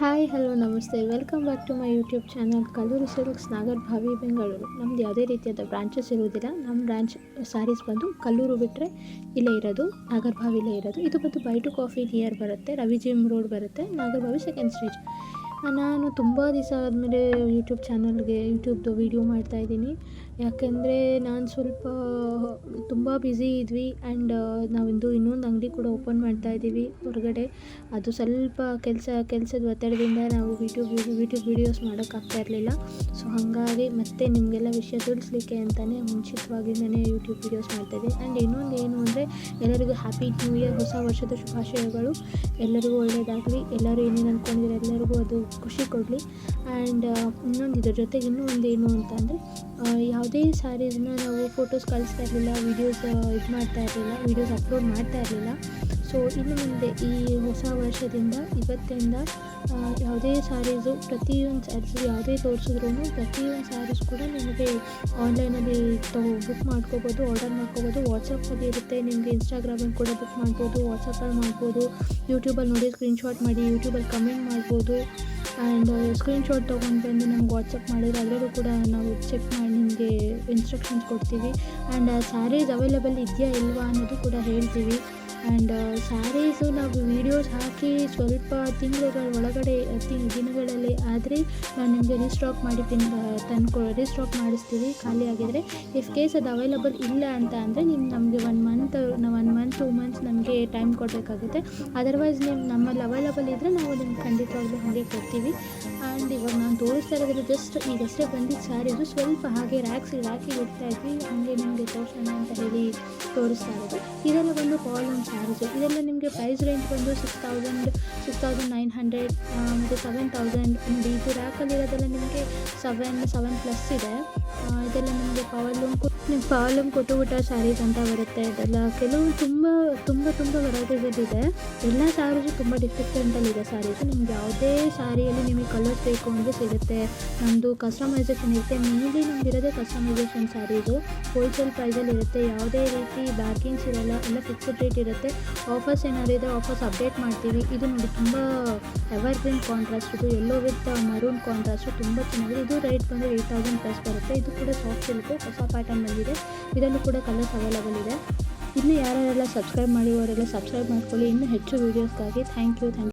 Hi, hello, ನಮಸ್ತೆ. Welcome back to my YouTube channel. Kalluru silks, Nagar, Bhavi, Bengaluru. ನಮ್ದು ಯಾವುದೇ ರೀತಿಯಾದ branches ಇರುವುದಿಲ್ಲ. ನಮ್ಮ ಬ್ರಾಂಚ್ ಸ್ಯಾರೀಸ್ ಬಂದು ಕಲ್ಲೂರು ಬಿಟ್ಟರೆ ಇಲ್ಲೇ ಇರೋದು, ನಾಗರ್ ಇಲ್ಲೇ ಇರೋದು. ಇದು ಬಂದು ಬೈ ಟು ಕಾಫಿ ನಿಯರ್ ಬರುತ್ತೆ. ರವಿಜಿಮ್ ರೋಡ್ ಬರುತ್ತೆ. ನಾಗರ್, ಭಾವಿ ಸೆಕೆಂಡ್ ಸ್ಟೇಜ್ ನಾನು ತುಂಬ ದಿವಸ ಆದಮೇಲೆ ಯೂಟ್ಯೂಬ್ ಚಾನಲ್ಗೆ ಯೂಟ್ಯೂಬ್ದು ವೀಡಿಯೋ ಮಾಡ್ತಾಯಿದ್ದೀನಿ ಯಾಕೆಂದರೆ ನಾನು ಸ್ವಲ್ಪ ತುಂಬ ಬ್ಯುಸಿ ಇದ್ವಿ ಆ್ಯಂಡ್ ನಾವಿಂದು ಇನ್ನೊಂದು ಅಂಗಡಿ ಕೂಡ ಓಪನ್ ಮಾಡ್ತಾ ಇದ್ದೀವಿ ಹೊರಗಡೆ. ಅದು ಸ್ವಲ್ಪ ಕೆಲಸ, ಕೆಲಸದ ಒತ್ತಡದಿಂದ ನಾವು ಯೂಟ್ಯೂಬ್ ಯೂಟ್ಯೂಬ್ ವೀಡಿಯೋಸ್ ಮಾಡೋಕ್ಕಾಗ್ತಾ ಇರಲಿಲ್ಲ. ಸೊ ಹಾಗಾಗಿ ಮತ್ತೆ ನಿಮಗೆಲ್ಲ ವಿಷಯ ತಿಳಿಸ್ಲಿಕ್ಕೆ ಅಂತಲೇ ಮುಂಚಿತವಾಗಿಂದನೇ ಯೂಟ್ಯೂಬ್ ವೀಡಿಯೋಸ್ ಮಾಡ್ತಾಯಿದ್ದೆ ಆ್ಯಂಡ್ ಇನ್ನೊಂದು ಏನು ಅಂದರೆ, ಎಲ್ಲರಿಗೂ ಹ್ಯಾಪಿ ನ್ಯೂ ಇಯರ್ ಹೊಸ ವರ್ಷದ ಶುಭಾಶಯಗಳು. ಎಲ್ಲರಿಗೂ ಒಳ್ಳೆಯದಾಗಲಿ ಎಲ್ಲರೂ ಏನೇನು ಅಂದ್ಕೊಂಡಿದ್ದಾರೆ ಎಲ್ಲರಿಗೂ ಅದು ಖುಷಿ ಕೊಡಲಿ. ಆ್ಯಂಡ್ ಇನ್ನೊಂದು ಇದ್ರ ಜೊತೆಗೆ ಇನ್ನೂ ಒಂದು ಏನು ಅಂತಂದರೆ ಯಾವುದೇ ಸ್ಯಾರೀಸ್ನ ನಾವು ಫೋಟೋಸ್ ಕಳಿಸ್ತಾ ಇರಲಿಲ್ಲ ವೀಡಿಯೋಸ್ ಇದು ಮಾಡ್ತಾ ಇರಲಿಲ್ಲ ವೀಡಿಯೋಸ್ ಅಪ್ಲೋಡ್ ಮಾಡ್ತಾ ಇರಲಿಲ್ಲ. ಸೊ ಇನ್ನು ಮುಂದೆ ಈ ಹೊಸ ವರ್ಷದಿಂದ, ಇವತ್ತಿಂದ ಯಾವುದೇ ಸ್ಯಾರೀಸು ಪ್ರತಿಯೊಂದು ಸ್ಯಾರೀಸು ಯಾವುದೇ ತೋರಿಸಿದ್ರು ಪ್ರತಿಯೊಂದು ಸ್ಯಾರೀಸ್ ಕೂಡ ನಿಮಗೆ ಆನ್ಲೈನಲ್ಲಿ ತಗೋ ಬುಕ್ ಮಾಡ್ಕೋಬೋದು ಆರ್ಡರ್ ಮಾಡ್ಕೋಬೋದು. ವಾಟ್ಸಪ್ಪಲ್ಲಿ ಇರುತ್ತೆ, ನಿಮಗೆ ಇನ್ಸ್ಟಾಗ್ರಾಮಲ್ಲಿ ಕೂಡ ಬುಕ್ ಮಾಡ್ಬೋದು ವಾಟ್ಸಪ್ಪಲ್ಲಿ ಮಾಡ್ಬೋದು. ಯೂಟ್ಯೂಬಲ್ಲಿ ನೋಡಿ ಸ್ಕ್ರೀನ್ಶಾಟ್ ಮಾಡಿ ಯೂಟ್ಯೂಬಲ್ಲಿ ಕಮೆಂಟ್ ಮಾಡ್ಬೋದು. ಆ್ಯಂಡ್ ಸ್ಕ್ರೀನ್ಶಾಟ್ ತೊಗೊಂಡು ಬಂದು ನಮ್ಗೆ ವಾಟ್ಸಪ್ ಮಾಡಿದ್ರೆ ಅದರಲ್ಲೂ ಕೂಡ ನಾವು ಚೆಕ್ ಮಾಡಿ ನಿಮಗೆ ಇನ್ಸ್ಟ್ರಕ್ಷನ್ಸ್ ಕೊಡ್ತೀವಿ. ಆ್ಯಂಡ್ ಸ್ಯಾರೀಸ್ ಅವೈಲೇಬಲ್ ಇದೆಯಾ ಇಲ್ವಾ ಅನ್ನೋದು ಕೂಡ ಹೇಳ್ತೀವಿ. ಆ್ಯಂಡ್ ಸ್ಯಾರೀಸು ನಾವು ವೀಡಿಯೋಸ್ ಹಾಕಿ ಸ್ವಲ್ಪ ತಿಂಗಳುಗಳ ಒಳಗಡೆ ದಿನಗಳಲ್ಲಿ ಆದರೆ ನಾನು ನಿಮಗೆ ರೀಸ್ಟಾಕ್ ಮಾಡಿ ತಿನ್ ತಂದ್ಕೊ ರೀಸ್ಟಾಕ್ ಮಾಡಿಸ್ತೀವಿ, ಖಾಲಿ ಆಗಿದರೆ. ಇಫ್ ಕೇಸ್ ಅದು ಅವೈಲಬಲ್ ಇಲ್ಲ ಅಂತ ಅಂದರೆ ನೀವು ನಮಗೆ one month one month two months ನಮಗೆ ಟೈಮ್ ಕೊಡಬೇಕಾಗುತ್ತೆ. ಅದರ್ವೈಸ್ ನಿಮ್ಮ ನಮ್ಮಲ್ಲಿ ಅವೈಲಬಲ್ ಇದ್ದರೆ ನಾವು ನಿಮ್ಗೆ ಖಂಡಿತವಾಗ್ಲೂ ಹಾಗೆ ಕೊಡ್ತೀವಿ. ಆ್ಯಂಡ್ ಇವಾಗ ನಾನು ತೋರಿಸ್ತಾ ಇರೋದ್ರೆ ಜಸ್ಟ್ ಈಗಷ್ಟೇ ಬಂದಿದ್ದು ಸ್ಯಾರೀಸು ಸ್ವಲ್ಪ ಹಾಗೆ ರ್ಯಾಕ್ಸ್ ಹಾಕಿ ಇಡ್ತಾ ಇದ್ವಿ, ಹಾಗೆ ನಿಮಗೆ ತೋರಿಸೋಣ ಅಂತ ಹೇಳಿ ತೋರಿಸ್ತಾ ಇರೋದು. ಇದೆಲ್ಲ ಬಂದು ಕಾಲಮ್ ಸ್ಯಾರೀಸು ಇದೆಲ್ಲ ನಿಮಗೆ ಪ್ರೈಸ್ ರೇಂಜ್ ಬಂದು six thousand six thousand nine hundred ಮತ್ತು ಸೆವೆನ್ ತೌಸಂಡ್ ಇದು ರ್ಯಾಕಲ್ಲಿರೋದೆಲ್ಲ ನಿಮಗೆ ಸೆವೆನ್ ಸೆವೆನ್ ಪ್ಲಸ್ ಇದೆ. ಇದೆಲ್ಲ ನಿಮಗೆ ಪವರ್ಲೂಮ್ ನೀವು ಪವರ್ಲೂಮ್ ಕೊಟ್ಟುಬಿಟ್ಟ ಸ್ಯಾರೀಸ್ ಅಂತ ಬರುತ್ತೆ ಇದೆಲ್ಲ ಕೆಲವು ತುಂಬ ತುಂಬ ತುಂಬ ಇದೆ ಎಲ್ಲ ಸ್ಯಾರೀಸು ತುಂಬ ಡಿಫ್ರೆಂಟಲ್ಲಿದೆ ಸ್ಯಾರೀಸು ನಿಮ್ಗೆ ಯಾವುದೇ ಸ್ಯಾರಿಯಲ್ಲಿ ನಿಮಗೆ ಕಲರ್ಸ್ ಬೇಕು ಅಂದರೆ ಸಿಗುತ್ತೆ. ನಮ್ಮದು ಕಸ್ಟಮೈಸೇಷನ್ ಇರುತ್ತೆ. ಮೇನ್ಲಿ ನಮ್ದಿರೋದೇ ಕಸ್ಟಮೈಸೇಷನ್ ಸ್ಯಾರೀಸು ಹೋಲ್ಸೇಲ್ ಪ್ರೈಸಲ್ಲಿ ಇರುತ್ತೆ. ಯಾವುದೇ ರೀತಿ ಬ್ಯಾಕಿಂಗ್ಸ್ ಇರೋಲ್ಲ, ಎಲ್ಲ ಫಿಕ್ಸ್ಡ್ ರೇಟ್ ಇರುತ್ತೆ. ಆಫರ್ಸ್ ಏನಾದ್ರು ಇದೆ ಆಫರ್ಸ್ ಅಪ್ಡೇಟ್ ಮಾಡ್ತೀವಿ. ಇದು ನೋಡಿ ತುಂಬ ಎವರ್ಗ್ರೀನ್ ಕಾಂಟ್ರಾಸ್ಟ್ ಇದು ಎಲ್ಲೋ ವಿತ್ ಮರೂನ್ ಕಾಂಟ್ರಾಸ್ಟು ತುಂಬ ಚೆನ್ನಾಗಿದೆ. ಇದು ರೇಟ್ ಬಂದು ಏಟ್ ತೌಸಂಡ್ ಪ್ಲಸ್ ಬರುತ್ತೆ. ಇದು ಕೂಡ ಸಾಫ್ಟ್ ಇರುತ್ತೆ, ಹೊಸ ಪ್ಯಾಟರ್ನ್ ಬಂದಿದೆ ಇದರಲ್ಲೂ ಕೂಡ ಕಲರ್ಸ್ ಅವೈಲಬಲ್ ಇದೆ ಇನ್ನು ಯಾರ್ಯಾರೆಲ್ಲ ಸಬ್ಸ್ಕ್ರೈಬ್ ಮಾಡಿರೋರೆಲ್ಲ ಸಬ್ಸ್ಕ್ರೈಬ್ ಮಾಡ್ಕೊಳ್ಳಿ. ಇನ್ನೂ ಹೆಚ್ಚು ವೀಡಿಯೋಸ್ಗಾಗಿ ಥ್ಯಾಂಕ್ ಯು ಥ್ಯಾಂಕ್ ಯು